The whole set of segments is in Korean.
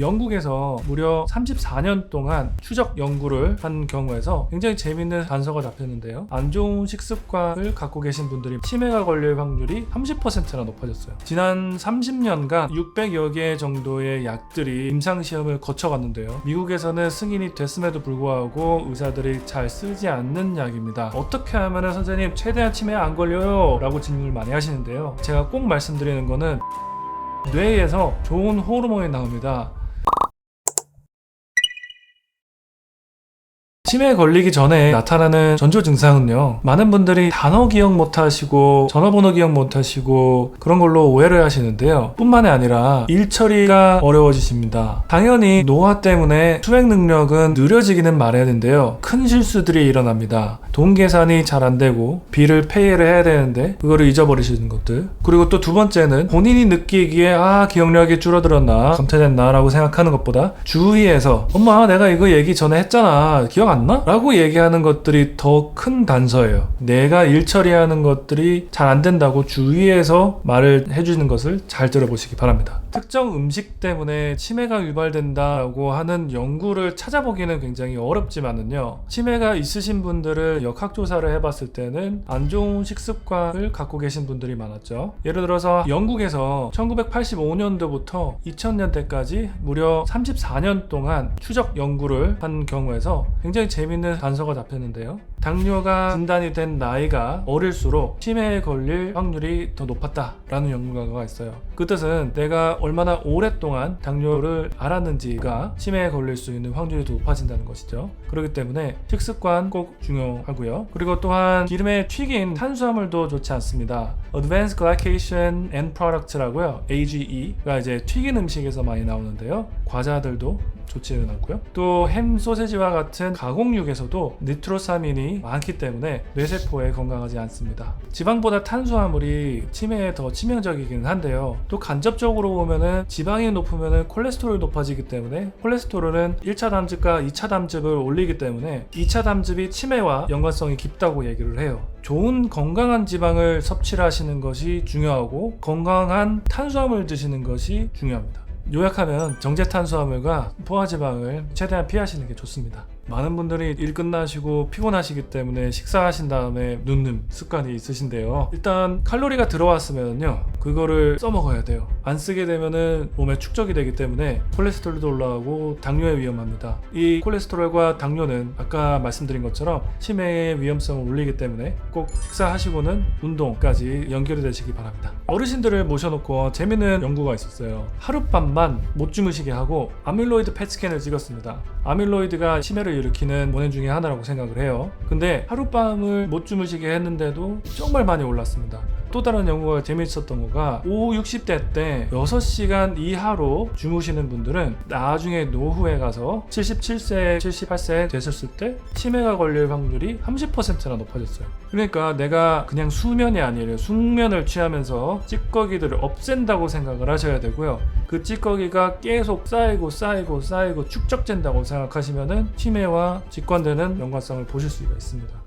영국에서 무려 34년 동안 추적 연구를 한 경우에서 굉장히 재밌는 단서가 잡혔는데요. 안 좋은 식습관을 갖고 계신 분들이 치매가 걸릴 확률이 30%나 높아졌어요. 지난 30년간 600여 개 정도의 약들이 임상시험을 거쳐갔는데요. 미국에서는 승인이 됐음에도 불구하고 의사들이 잘 쓰지 않는 약입니다. 어떻게 하면 선생님 최대한 치매에 안 걸려요? 라고 질문을 많이 하시는데요. 제가 꼭 말씀드리는 거는 뇌에서 좋은 호르몬이 나옵니다. 치매에 걸리기 전에 나타나는 전조 증상은요. 많은 분들이 단어 기억 못 하시고 전화번호 기억 못 하시고 그런 걸로 오해를 하시는데요. 뿐만이 아니라 일 처리가 어려워지십니다. 당연히 노화 때문에 수행 능력은 느려지기는 마련인데요. 큰 실수들이 일어납니다. 돈 계산이 잘 안 되고 비를 페이를 해야 되는데 그거를 잊어버리시는 것들. 그리고 또 두 번째는 본인이 느끼기에 아 기억력이 줄어들었나 감퇴됐나라고 생각하는 것보다 주위에서 엄마 내가 이거 얘기 전에 했잖아 기억 안 나? 라고 얘기하는 것들이 더 큰 단서예요. 내가 일 처리하는 것들이 잘 안 된다고 주위에서 말을 해주는 것을 잘 들어보시기 바랍니다. 특정 음식 때문에 치매가 유발된다고 하는 연구를 찾아보기는 굉장히 어렵지만은요. 치매가 있으신 분들을 역학조사를 해봤을 때는 안 좋은 식습관을 갖고 계신 분들이 많았죠. 예를 들어서 영국에서 1985년도부터 2000년대까지 무려 34년 동안 추적 연구를 한 경우에서 굉장히 재밌는 단서가 잡혔는데요. 당뇨가 진단이 된 나이가 어릴수록 치매에 걸릴 확률이 더 높았다라는 연구 결과가 있어요. 그 뜻은 내가 얼마나 오랫동안 당뇨를 알았는지가 치매에 걸릴 수 있는 확률이 더 높아진다는 것이죠. 그렇기 때문에 식습관 꼭 중요하고요. 그리고 또한 기름에 튀긴 탄수화물도 좋지 않습니다. Advanced Glycation End Product라고요. AGE가 이제 튀긴 음식에서 많이 나오는데요. 과자들도 좋지는 않고요. 또 햄 소세지와 같은 가공육에서도 니트로사민이 많기 때문에 뇌세포에 건강하지 않습니다. 지방보다 탄수화물이 치매에 더 치명적이긴 한데요. 또 간접적으로 보면은 지방이 높으면은 콜레스테롤이 높아지기 때문에 콜레스테롤은 1차 담즙과 2차 담즙을 올리기 때문에 2차 담즙이 치매와 연관성이 깊다고 얘기를 해요. 좋은 건강한 지방을 섭취를 하시는 것이 중요하고 건강한 탄수화물 드시는 것이 중요합니다. 요약하면 정제 탄수화물과 포화지방을 최대한 피하시는 게 좋습니다. 많은 분들이 일 끝나시고 피곤하시기 때문에 식사하신 다음에 눕는 습관이 있으신데요. 일단 칼로리가 들어왔으면요. 그거를 써먹어야 돼요. 안 쓰게 되면은 몸에 축적이 되기 때문에 콜레스테롤도 올라가고 당뇨에 위험합니다. 이 콜레스테롤과 당뇨는 아까 말씀드린 것처럼 치매의 위험성을 올리기 때문에 꼭 식사하시고는 운동까지 연결이 되시기 바랍니다. 어르신들을 모셔놓고 재밌는 연구가 있었어요. 하룻밤만 못 주무시게 하고 아밀로이드 펫스캔을 찍었습니다. 아밀로이드가 치매를 일으키는 원인 중에 하나라고 생각을 해요. 근데 하룻밤을 못 주무시게 했는데도 정말 많이 올랐습니다. 또 다른 연구가 재미있었던 거가 5, 60대 때 6시간 이하로 주무시는 분들은 나중에 노후에 가서 77세, 78세 되셨을 때 치매가 걸릴 확률이 30%나 높아졌어요. 그러니까 내가 그냥 수면이 아니에요. 숙면을 취하면서 찌꺼기들을 없앤다고 생각을 하셔야 되고요. 그 찌꺼기가 계속 쌓이고 쌓이고 쌓이고 축적된다고 생각하시면은 치매와 직관되는 연관성을 보실 수가 있습니다.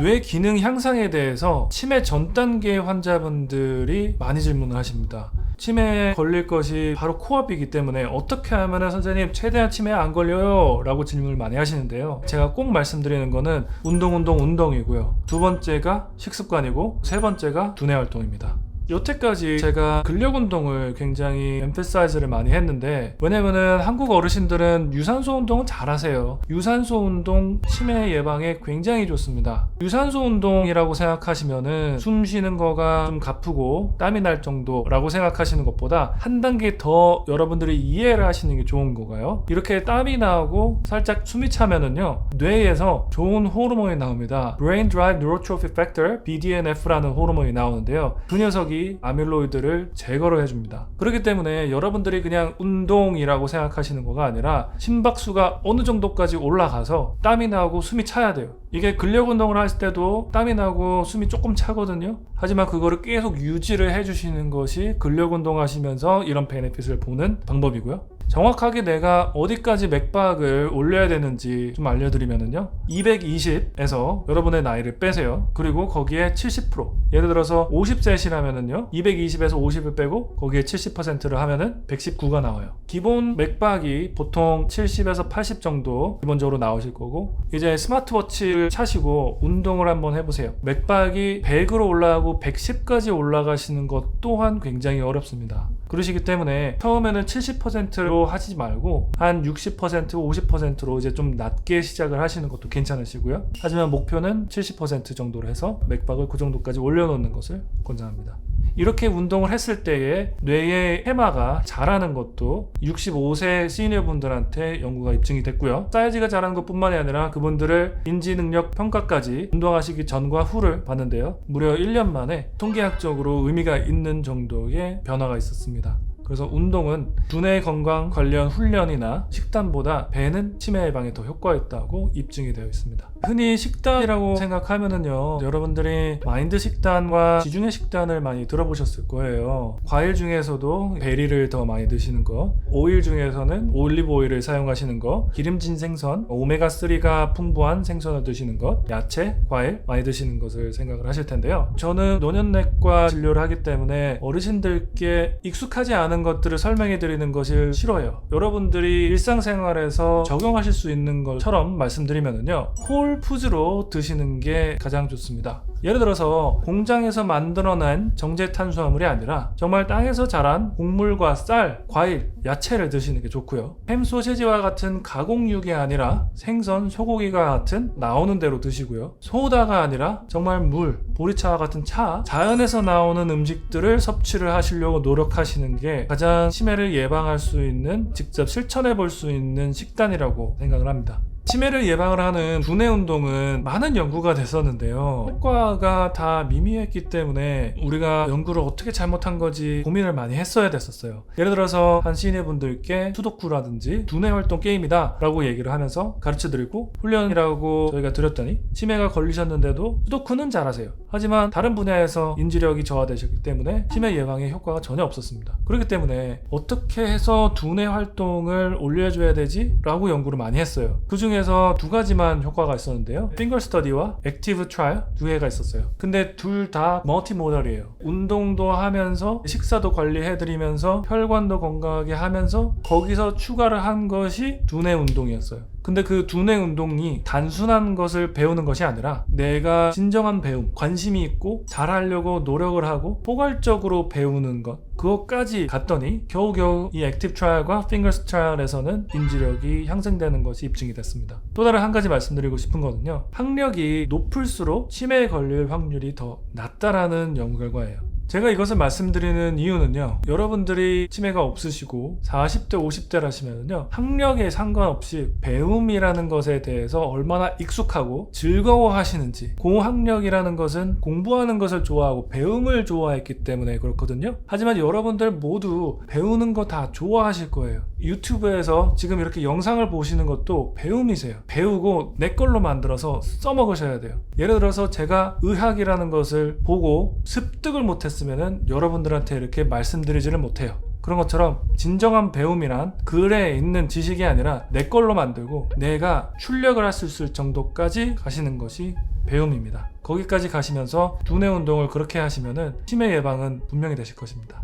뇌 기능 향상에 대해서 치매 전 단계 환자분들이 많이 질문을 하십니다. 치매에 걸릴 것이 바로 코앞이기 때문에 어떻게 하면 선생님 최대한 치매에 안 걸려요? 라고 질문을 많이 하시는데요. 제가 꼭 말씀드리는 거는 운동, 운동, 운동이고요. 두 번째가 식습관이고 세 번째가 두뇌 활동입니다. 여태까지 제가 근력 운동을 굉장히 엠페사이즈를 많이 했는데 왜냐면은 한국 어르신들은 유산소 운동은 잘하세요. 유산소 운동 치매 예방에 굉장히 좋습니다. 유산소 운동이라고 생각하시면은 숨 쉬는 거가 좀 가쁘고 땀이 날 정도라고 생각하시는 것보다 한 단계 더 여러분들이 이해를 하시는 게 좋은 거가요. 이렇게 땀이 나고 살짝 숨이 차면은요 뇌에서 좋은 호르몬이 나옵니다. Brain Drive Neurotrophic Factor (BDNF)라는 호르몬이 나오는데요. 그 녀석이 아밀로이드를 제거를 해줍니다. 그렇기 때문에 여러분들이 그냥 운동이라고 생각하시는 거가 아니라 심박수가 어느 정도까지 올라가서 땀이 나고 숨이 차야 돼요. 이게 근력 운동을 할 때도 땀이 나고 숨이 조금 차거든요. 하지만 그거를 계속 유지를 해주시는 것이 근력 운동 하시면서 이런 베네핏을 보는 방법이고요. 정확하게 내가 어디까지 맥박을 올려야 되는지 좀 알려드리면은요. 220에서 여러분의 나이를 빼세요. 그리고 거기에 70% 예를 들어서 50셋이라면은요. 220에서 50을 빼고 거기에 70%를 하면은 119가 나와요. 기본 맥박이 보통 70에서 80 정도 기본적으로 나오실 거고 이제 스마트워치를 차시고 운동을 한번 해보세요. 맥박이 100으로 올라가고 110까지 올라가시는 것 또한 굉장히 어렵습니다. 그러시기 때문에 처음에는 70%로 하지 말고 한 60% 50%로 이제 좀 낮게 시작을 하시는 것도 괜찮으시고요. 하지만 목표는 70% 정도로 해서 맥박을 그 정도까지 올려놓는 것을 권장합니다. 이렇게 운동을 했을 때에 뇌의 해마가 자라는 것도 65세 시니어 분들한테 연구가 입증이 됐고요. 사이즈가 자라는 것뿐만이 아니라 그분들을 인지 능력 평가까지 운동하시기 전과 후를 봤는데요. 무려 1년 만에 통계학적으로 의미가 있는 정도의 변화가 있었습니다. 그래서 운동은 두뇌 건강 관련 훈련이나 식단보다 배는 치매 예방에 더 효과가 있다고 입증이 되어 있습니다. 흔히 식단이라고 생각하면은요, 여러분들이 마인드 식단과 지중해 식단을 많이 들어보셨을 거예요. 과일 중에서도 베리를 더 많이 드시는 것, 오일 중에서는 올리브 오일을 사용하시는 것, 기름진 생선, 오메가3가 풍부한 생선을 드시는 것, 야채, 과일 많이 드시는 것을 생각을 하실 텐데요. 저는 노년내과 진료를 하기 때문에 어르신들께 익숙하지 않은 것들을 설명해 드리는 것을 싫어요. 여러분들이 일상생활에서 적용하실 수 있는 것처럼 말씀드리면은요. 홀 푸즈로 드시는 게 가장 좋습니다. 예를 들어서 공장에서 만들어낸 정제 탄수화물이 아니라 정말 땅에서 자란 곡물과 쌀, 과일, 야채를 드시는 게 좋고요. 햄 소세지와 같은 가공육이 아니라 생선, 소고기가 같은 나오는 대로 드시고요. 소다가 아니라 정말 물, 보리차와 같은 차, 자연에서 나오는 음식들을 섭취를 하시려고 노력하시는 게 가장 치매를 예방할 수 있는 직접 실천해 볼 수 있는 식단이라고 생각을 합니다. 치매를 예방을 하는 두뇌 운동은 많은 연구가 됐었는데요. 효과가 다 미미했기 때문에 우리가 연구를 어떻게 잘못한 거지 고민을 많이 했어야 됐었어요. 예를 들어서 한 시인의 분들께 수도쿠라든지 두뇌 활동 게임이다 라고 얘기를 하면서 가르쳐 드리고 훈련이라고 저희가 드렸더니 치매가 걸리셨는데도 수도쿠는 잘하세요. 하지만 다른 분야에서 인지력이 저하되셨기 때문에 치매 예방에 효과가 전혀 없었습니다. 그렇기 때문에 어떻게 해서 두뇌 활동을 올려줘야 되지? 라고 연구를 많이 했어요. 그 중에 서 두 가지만 효과가 있었는데요. 핑거 스터디와 액티브 트라이얼 두 개가 있었어요. 근데 둘 다 멀티모달이에요. 운동도 하면서 식사도 관리해드리면서 혈관도 건강하게 하면서 거기서 추가를 한 것이 두뇌 운동이었어요. 근데 그 두뇌 운동이 단순한 것을 배우는 것이 아니라 내가 진정한 배움, 관심이 있고 잘하려고 노력을 하고 포괄적으로 배우는 것 그것까지 갔더니 겨우겨우 이 액티브 트라이얼과 핑거스 트라이얼에서는 인지력이 향상되는 것이 입증이 됐습니다. 또 다른 한 가지 말씀드리고 싶은 거는요. 학력이 높을수록 치매에 걸릴 확률이 더 낮다라는 연구 결과예요. 제가 이것을 말씀드리는 이유는요. 여러분들이 치매가 없으시고 40대, 50대라시면요. 학력에 상관없이 배움이라는 것에 대해서 얼마나 익숙하고 즐거워하시는지 고학력이라는 것은 공부하는 것을 좋아하고 배움을 좋아했기 때문에 그렇거든요. 하지만 여러분들 모두 배우는 거 다 좋아하실 거예요. 유튜브에서 지금 이렇게 영상을 보시는 것도 배움이세요. 배우고 내 걸로 만들어서 써먹으셔야 돼요. 예를 들어서 제가 의학이라는 것을 보고 습득을 못했 으면 여러분들한테 이렇게 말씀드리지를 못해요. 그런 것처럼 진정한 배움이란 글에 있는 지식이 아니라 내 걸로 만들고 내가 출력을 할 수 있을 정도까지 가시는 것이 배움입니다. 거기까지 가시면서 두뇌 운동을 그렇게 하시면은 치매 예방은 분명히 되실 것입니다.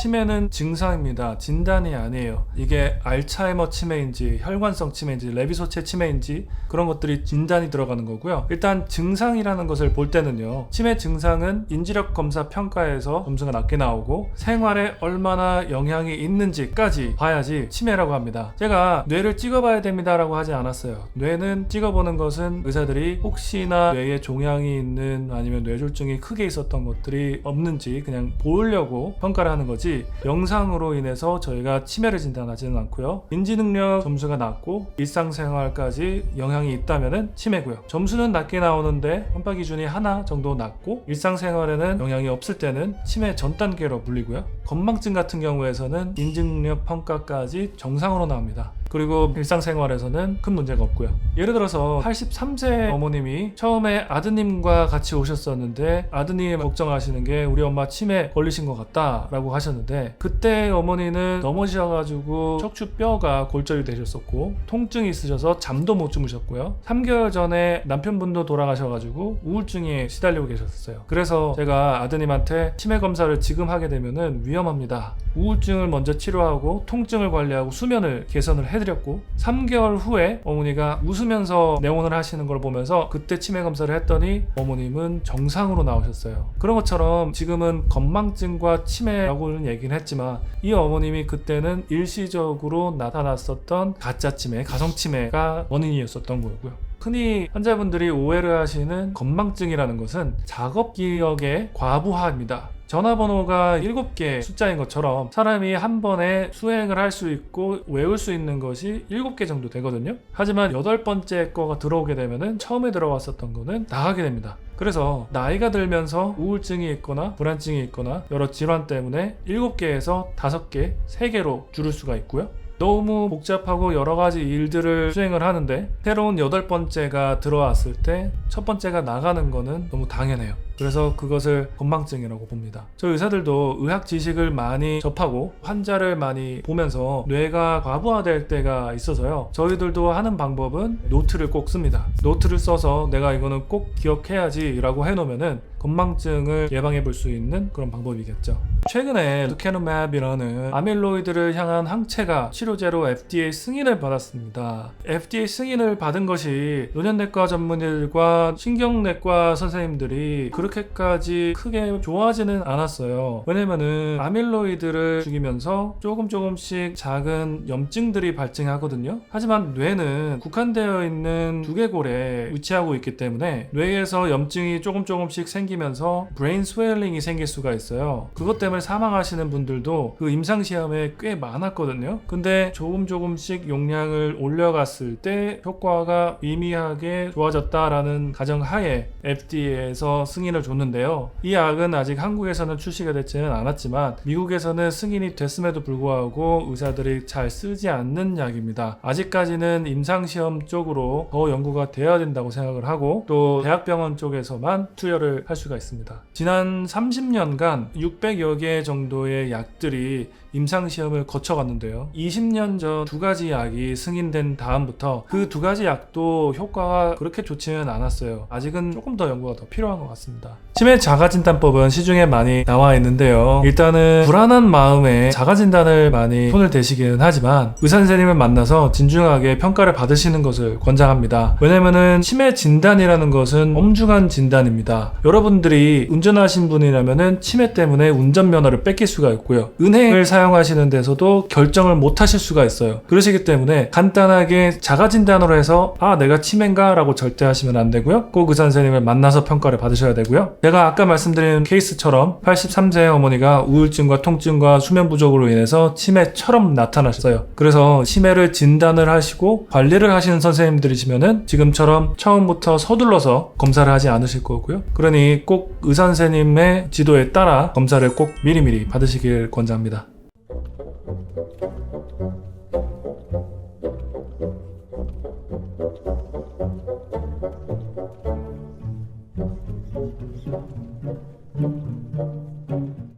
치매는 증상입니다. 진단이 아니에요. 이게 알츠하이머 치매인지 혈관성 치매인지 레비소체 치매인지 그런 것들이 진단이 들어가는 거고요. 일단 증상이라는 것을 볼 때는요. 치매 증상은 인지력 검사 평가에서 점수가 낮게 나오고 생활에 얼마나 영향이 있는지까지 봐야지 치매라고 합니다. 제가 뇌를 찍어봐야 됩니다라고 하지 않았어요. 뇌는 찍어보는 것은 의사들이 혹시나 뇌에 종양이 있는 아니면 뇌졸중이 크게 있었던 것들이 없는지 그냥 보려고 평가를 하는 거지 영상으로 인해서 저희가 치매를 진단하지는 않고요. 인지능력 점수가 낮고 일상생활까지 영향이 있다면 치매고요. 점수는 낮게 나오는데 환파 기준이 하나 정도 낮고 일상생활에는 영향이 없을 때는 치매 전 단계로 불리고요. 건망증 같은 경우에서는 인지능력 평가까지 정상으로 나옵니다. 그리고 일상생활에서는 큰 문제가 없고요. 예를 들어서 83세 어머님이 처음에 아드님과 같이 오셨었는데 아드님 걱정하시는 게 우리 엄마 치매 걸리신 것 같다라고 하셨는데 그때 어머니는 넘어지셔가지고 척추뼈가 골절이 되셨었고 통증이 있으셔서 잠도 못 주무셨고요. 3개월 전에 남편분도 돌아가셔가지고 우울증에 시달리고 계셨어요. 그래서 제가 아드님한테 치매 검사를 지금 하게 되면은 위험합니다. 우울증을 먼저 치료하고 통증을 관리하고 수면을 개선을 해 드렸고 3개월 후에 어머니가 웃으면서 내원을 하시는 걸 보면서 그때 치매 검사를 했더니 어머님은 정상으로 나오셨어요. 그런 것처럼 지금은 건망증과 치매라고는 얘기는 했지만 이 어머님이 그때는 일시적으로 나타났었던 가짜 치매, 가성 치매가 원인이었었던 거고요. 흔히 환자분들이 오해를 하시는 건망증이라는 것은 작업 기억의 과부하입니다. 전화번호가 7개 숫자인 것처럼 사람이 한 번에 수행을 할 수 있고 외울 수 있는 것이 7개 정도 되거든요. 하지만 여덟 번째 거가 들어오게 되면은 처음에 들어왔었던 거는 나가게 됩니다. 그래서 나이가 들면서 우울증이 있거나 불안증이 있거나 여러 질환 때문에 7개에서 5개, 3개로 줄일 수가 있고요. 너무 복잡하고 여러 가지 일들을 수행을 하는데 새로운 여덟 번째가 들어왔을 때 첫 번째가 나가는 거는 너무 당연해요. 그래서 그것을 건망증이라고 봅니다. 저 의사들도 의학 지식을 많이 접하고 환자를 많이 보면서 뇌가 과부하될 때가 있어서요. 저희들도 하는 방법은 노트를 꼭 씁니다. 노트를 써서 내가 이거는 꼭 기억해야지라고 해놓으면은 건망증을 예방해 볼 수 있는 그런 방법이겠죠. 최근에 루케노맵이라는 아밀로이드를 향한 항체가 치료제로 FDA 승인을 받았습니다. FDA 승인을 받은 것이 노년내과 전문의들과 신경내과 선생님들이 그렇 게까지 크게 좋아하지는 않았어요. 왜냐면은 아밀로이드를 죽이면서 조금 조금씩 작은 염증들이 발생하거든요. 하지만 뇌는 국한되어 있는 두개골에 위치하고 있기 때문에 뇌에서 염증이 조금 조금씩 생기면서 브레인 스웰링이 생길 수가 있어요. 그것 때문에 사망하시는 분들도 그 임상 시험에 꽤 많았거든요. 근데 조금 조금씩 용량을 올려갔을 때 효과가 미미하게 좋아졌다라는 가정하에 FDA에서 승인을 줬는데요. 이 약은 아직 한국에서는 출시가 되지는 않았지만 미국에서는 승인이 됐음에도 불구하고 의사들이 잘 쓰지 않는 약입니다. 아직까지는 임상시험 쪽으로 더 연구가 되어야 된다고 생각을 하고 또 대학병원 쪽에서만 투여를 할 수가 있습니다. 지난 30년간 600여 개 정도의 약들이 임상시험을 거쳐갔는데요. 20년 전 두 가지 약이 승인된 다음부터 그 두 가지 약도 효과가 그렇게 좋지는 않았어요. 아직은 조금 더 연구가 더 필요한 것 같습니다. 있었다. 치매 자가진단법은 시중에 많이 나와 있는데요. 일단은 불안한 마음에 자가진단을 많이 손을 대시기는 하지만 의사 선생님을 만나서 진중하게 평가를 받으시는 것을 권장합니다. 왜냐면은 치매 진단이라는 것은 엄중한 진단입니다. 여러분들이 운전하신 분이라면은 치매 때문에 운전면허를 뺏길 수가 있고요. 은행을 사용하시는 데서도 결정을 못 하실 수가 있어요. 그러시기 때문에 간단하게 자가진단으로 해서 아 내가 치매인가 라고 절대 하시면 안 되고요. 꼭 의사 선생님을 만나서 평가를 받으셔야 되고요. 제가 아까 말씀드린 케이스처럼 83세 어머니가 우울증과 통증과 수면 부족으로 인해서 치매처럼 나타나셨어요. 그래서 치매를 진단을 하시고 관리를 하시는 선생님들이시면은 지금처럼 처음부터 서둘러서 검사를 하지 않으실 거고요. 그러니 꼭 의사 선생님의 지도에 따라 검사를 꼭 미리미리 받으시길 권장합니다.